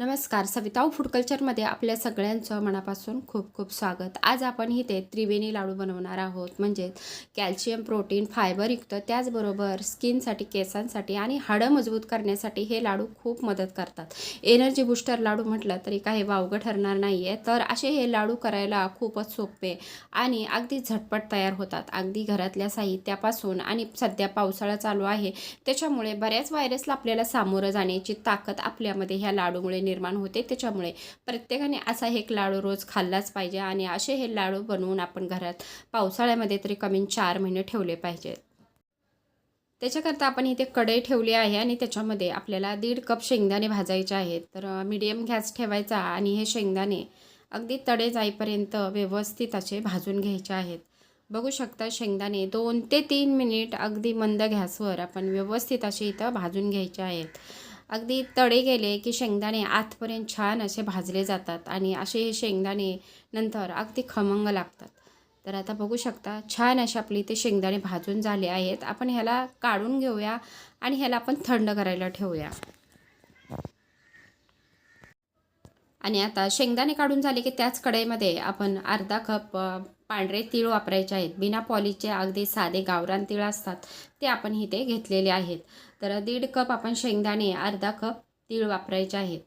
नमस्कार सविताऊ फूड कल्चरमध्ये आपल्या सगळ्यांचं मनापासून खूप खूप स्वागत. आज आपण इथे त्रिवेणी लाडू बनवणार आहोत. म्हणजेच कॅल्शियम प्रोटीन फायबरयुक्त त्याचबरोबर स्किनसाठी केसांसाठी आणि हाडं मजबूत करण्यासाठी हे लाडू खूप मदत करतात. एनर्जी बुस्टर लाडू म्हटलं तरी काही वावगं ठरणार नाही आहे तर असे हे लाडू करायला खूपच सोपे आणि अगदी झटपट तयार होतात. अगदी घरातल्या साहित्यापासून आणि सध्या पावसाळा चालू आहे त्याच्यामुळे बऱ्याच व्हायरसला आपल्याला सामोरं जाण्याची ताकद आपल्यामध्ये ह्या लाडूमुळे निर्माण होते. त्याच्यामुळे प्रत्येकाने असा एक लाडू रोज खाल्लाच पाहिजे आणि असे हे लाडू बनवून आपण घरात पावसाळ्यामध्ये तरी कमी चार महिने ठेवले पाहिजेत. त्याच्याकरता आपण इथे कढई ठेवली आहे आणि त्याच्यामध्ये आपल्याला दीड कप शेंगदाणे भाजायचे आहेत. तर मीडियम गॅस ठेवायचा आणि हे शेंगदाणे अगदी तडे जाईपर्यंत व्यवस्थित असे भाजून घ्यायचे आहेत. बघू शकता शेंगदाणे दोन ते तीन मिनिट अगदी मंद गॅसवर आपण व्यवस्थित असे इथं भाजून घ्यायचे आहेत. अगदी तडे गेले की शेंगदाणे आतपर्यंत छान असे भाजले जातात आणि असे हे शेंगदाणे नंतर अगदी खमंग लागतात. तर आता बघू शकता छान असे आपले ते शेंगदाणे भाजून झाले आहेत. आपण ह्याला काढून घेऊया आणि ह्याला आपण थंड करायला ठेवूया. आणि आता शेंगदाणे काढून झाले की त्याच कढईमध्ये आपण अर्धा कप पांढरे तीळ वापरायचे आहेत. बिना पॉलीचे अगदी साधे गावरान तीळ असतात. ते आपण इथे घेतलेले आहेत. तर दीड कप आपण शेंगदाणे अर्धा कप तीळ वापरायचे आहेत.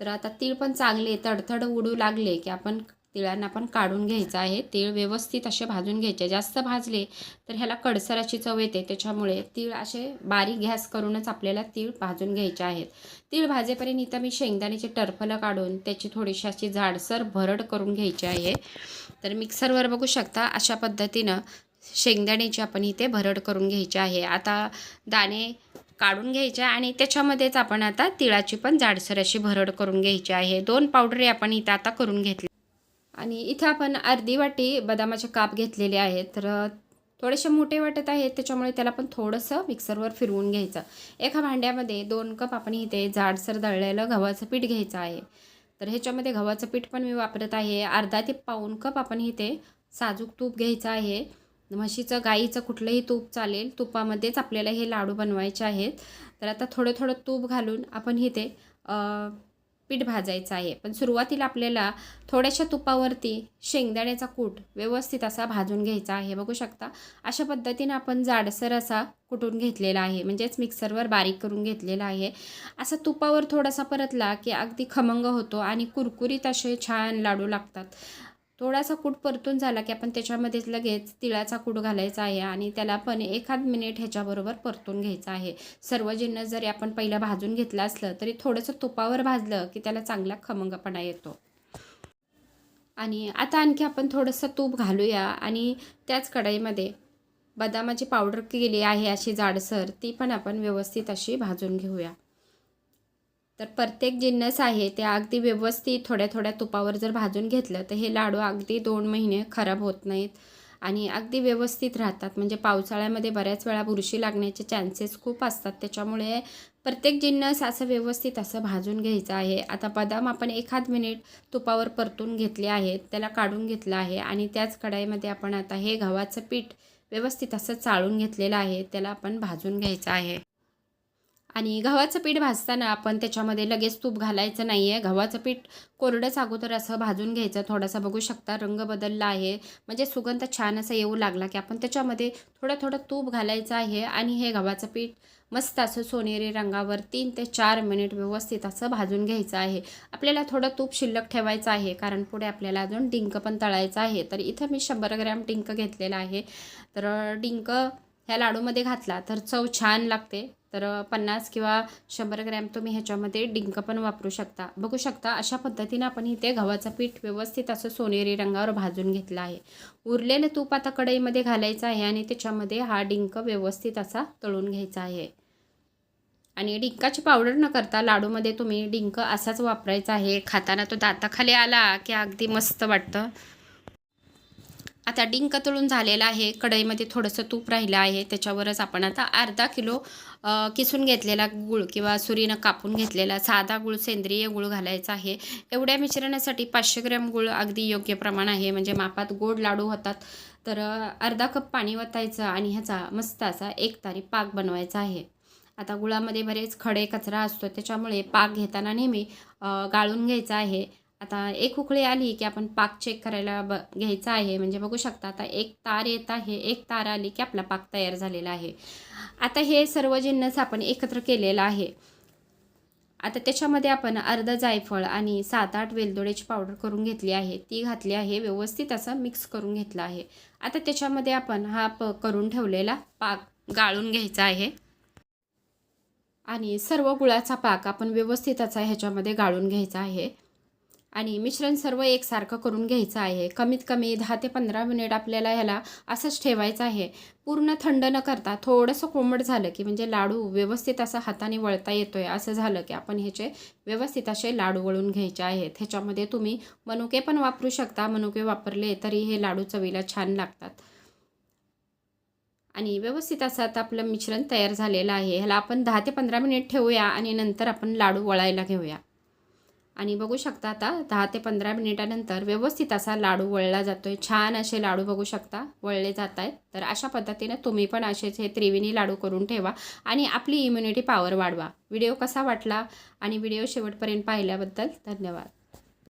तर आता तीळ पण चांगले तडतड उडू लागले की आपण तिळांना पण काढून घ्यायचं आहे. तीळ व्यवस्थित असे भाजून घ्यायचे. जास्त भाजले तर ह्याला कडसराची चव येते. त्याच्यामुळे तीळ असे बारीक गॅस करूनच आपल्याला तीळ भाजून घ्यायचे आहेत. तीळ भाजेपर्यंत इथं मी शेंगदाण्याची टरफलं काढून त्याची थोडीशी अशी जाडसर भरड करून घ्यायची आहे. तर मिक्सरवर बघू शकता अशा पद्धतीनं शेंगदाण्याची आपण इथे भरड करून घ्यायची आहे. आता दाणे काढून घ्यायचे आणि त्याच्यामध्येच आपण आता तिळाची पण जाडसर अशी भरड करून घ्यायची आहे. दोन पावडरी आपण इथं आता करून घेतली आणि इथं आपण अर्धी वाटी बदामाचे काप घेतलेले आहेत. तर थोडेसे मोठे वाटत आहेत त्याच्यामुळे त्याला पण थोडंसं मिक्सरवर फिरवून घ्यायचं. एका भांड्यामध्ये दोन कप आपण इथे जाडसर दळलेलं गव्हाचं पीठ घ्यायचं आहे. तर ह्याच्यामध्ये गव्हाचं पीठ पण मी वापरत आहे. अर्धा ते पाऊन कप आपण इथे साजूक तूप घ्यायचं आहे. म्हशीचं गाईचं कुठलंही तूप चालेल तुपामध्येच आपल्याला हे लाडू बनवायचे आहेत. तर आता थोडं थोडं तूप घालून आपण इथे पीठ भाजायचं आहे. पण सुरुवातीला आपल्याला थोड्याशा तुपावरती शेंगदाण्याचा कूट व्यवस्थित असा भाजून घ्यायचा आहे. बघू शकता अशा पद्धतीनं आपण जाडसर असा कुटून घेतलेला आहे. म्हणजेच मिक्सरवर बारीक करून घेतलेला आहे. असा तुपावर थोडासा परतला की अगदी खमंग होतो आणि कुरकुरीत असे छान लाडू लागतात. थोडासा कूट परतून झाला की आपण त्याच्यामध्येच लगेच तिळाचा कूट घालायचा आहे आणि त्याला पण एखाद मिनिट ह्याच्याबरोबर परतून घ्यायचं आहे. सर्व जिन्नस जरी आपण पहिला भाजून घेतलं असलं तरी थोडंसं तुपावर भाजलं की त्याला चांगला खमंगपणा येतो. आणि आता आणखी आपण थोडंसं तूप घालूया आणि त्याच कढईमध्ये बदामाची पावडर केली आहे अशी जाडसर ती पण आपण व्यवस्थित अशी भाजून घेऊया. तर प्रत्येक जिन्नस आहे ते अगदी व्यवस्थित थोड्या थोड्या तुपावर जर भाजून घेतलं तर हे लाडू अगदी दोन महिने खराब होत नाहीत आणि अगदी व्यवस्थित राहतात. म्हणजे पावसाळ्यामध्ये बऱ्याच वेळा बुरशी लागण्याचे चान्सेस खूप असतात. त्याच्यामुळे प्रत्येक जिन्नस असं व्यवस्थित असं भाजून घ्यायचं आहे. आता बदाम आपण एखाद मिनिट तुपावर परतून घेतले आहेत त्याला काढून घेतलं आहे आणि त्याच कढाईमध्ये आपण आता हे गव्हाचं पीठ व्यवस्थित असं चाळून घेतलेलं आहे त्याला आपण भाजून घ्यायचं आहे. आणि गव्हाचं पीठ भाजताना आपण त्याच्यामध्ये लगेच तूप घालायचं नाही आहे गव्हाचं पीठ कोरडंच अगोदर असं भाजून घ्यायचं. थोडासा बघू शकता रंग बदलला आहे. म्हणजे सुगंध छान असा येऊ लागला की आपण त्याच्यामध्ये थोडं थोडं तूप घालायचं आहे आणि हे गव्हाचं पीठ मस्त असं सोनेरी रंगावर तीन ते चार मिनिट व्यवस्थित असं भाजून घ्यायचं आहे. आपल्याला थोडं तूप शिल्लक ठेवायचं आहे. कारण पुढे आपल्याला अजून डिंक पण तळायचं आहे. तर इथं मी शंभर ग्रॅम डिंक घेतलेला आहे. तर डिंक ह्या लाडूमध्ये घातला तर चव छान लागते. तर पन्नास किंवा शंभर ग्रॅम तुम्ही ह्याच्यामध्ये डिंक पण वापरू शकता. बघू शकता अशा पद्धतीनं आपण इथे गव्हाचं पीठ व्यवस्थित असं सोनेरी रंगावर भाजून घेतलं आहे. उरलेलं तूप आता कढईमध्ये घालायचं आहे आणि त्याच्यामध्ये हा डिंक व्यवस्थित असा तळून घ्यायचा आहे. आणि डिंकाची पावडर न करता लाडूमध्ये तुम्ही डिंक असाच वापरायचा आहे. खाताना तो दाताखाली आला की अगदी मस्त वाटतं. आता डिंक तळून झालेला आहे. कढईमध्ये थोडंसं तूप राहिलं आहे. त्याच्यावरच आपण आता अर्धा किलो किसून घेतलेला गूळ किंवा सुरीनं कापून घेतलेला साधा गूळ सेंद्रिय गूळ घालायचा आहे. एवढ्या मिश्रणासाठी पाचशे ग्रॅम गूळ अगदी योग्य प्रमाण आहे. म्हणजे मापात गोड लाडू होतात. तर अर्धा कप पाणी वतायचं आणि ह्याचा मस्त असा एक तारी पाक बनवायचा आहे. आता गुळामध्ये बरेच खडे कचरा असतो. त्याच्यामुळे पाक घेताना नेहमी गाळून घ्यायचा आहे. आता एक उकळी आली की आपण पाक चेक करायला ब घ्यायचा आहे. म्हणजे बघू शकता आता एक तार येत आहे एक तार आली की आपला पाक तयार झालेला आहे. आता हे सर्व जिन्नस आपण एकत्र केलेलं आहे आता त्याच्यामध्ये आपण अर्ध जायफळ आणि सात आठ वेलदोड्याची पावडर करून घेतली आहे. ती घातली आहे व्यवस्थित असं मिक्स करून घेतलं आहे. आता त्याच्यामध्ये आपण हा प करून ठेवलेला पाक गाळून घ्यायचा आहे. आणि सर्व गुळाचा पाक आपण व्यवस्थित असा ह्याच्यामध्ये गाळून घ्यायचा आहे. आणि मिश्रण सर्व एकसारखं करून घ्यायचं आहे. कमीत कमी दहा ते पंधरा मिनिट आपल्याला ह्याला असंच ठेवायचं आहे. पूर्ण थंड न करता थोडंसं कोमट झालं की म्हणजे लाडू व्यवस्थित असं हाताने वळता येतोय. असं झालं की आपण ह्याचे व्यवस्थित असे लाडू वळून घ्यायचे आहेत. ह्याच्यामध्ये तुम्ही मनुके पण वापरू शकता. मनुके वापरले तरी हे लाडू चवीला छान लागतात. आणि व्यवस्थित असं आता आपलं मिश्रण तयार झालेलं आहे. ह्याला आपण दहा ते पंधरा मिनिट ठेवूया आणि नंतर आपण लाडू वळायला घेऊया. आणि बघू शकता आता दहा ते पंधरा मिनिटानंतर व्यवस्थित असा लाडू वळला जातो आहे छान असे लाडू बघू शकता वळले जात आहेत तर अशा पद्धतीनं तुम्ही पण असेच हे त्रिवेणी लाडू करून ठेवा आणि आपली इम्युनिटी पॉवर वाढवा. व्हिडिओ कसा वाटला आणि व्हिडिओ शेवटपर्यंत पाहिल्याबद्दल धन्यवाद.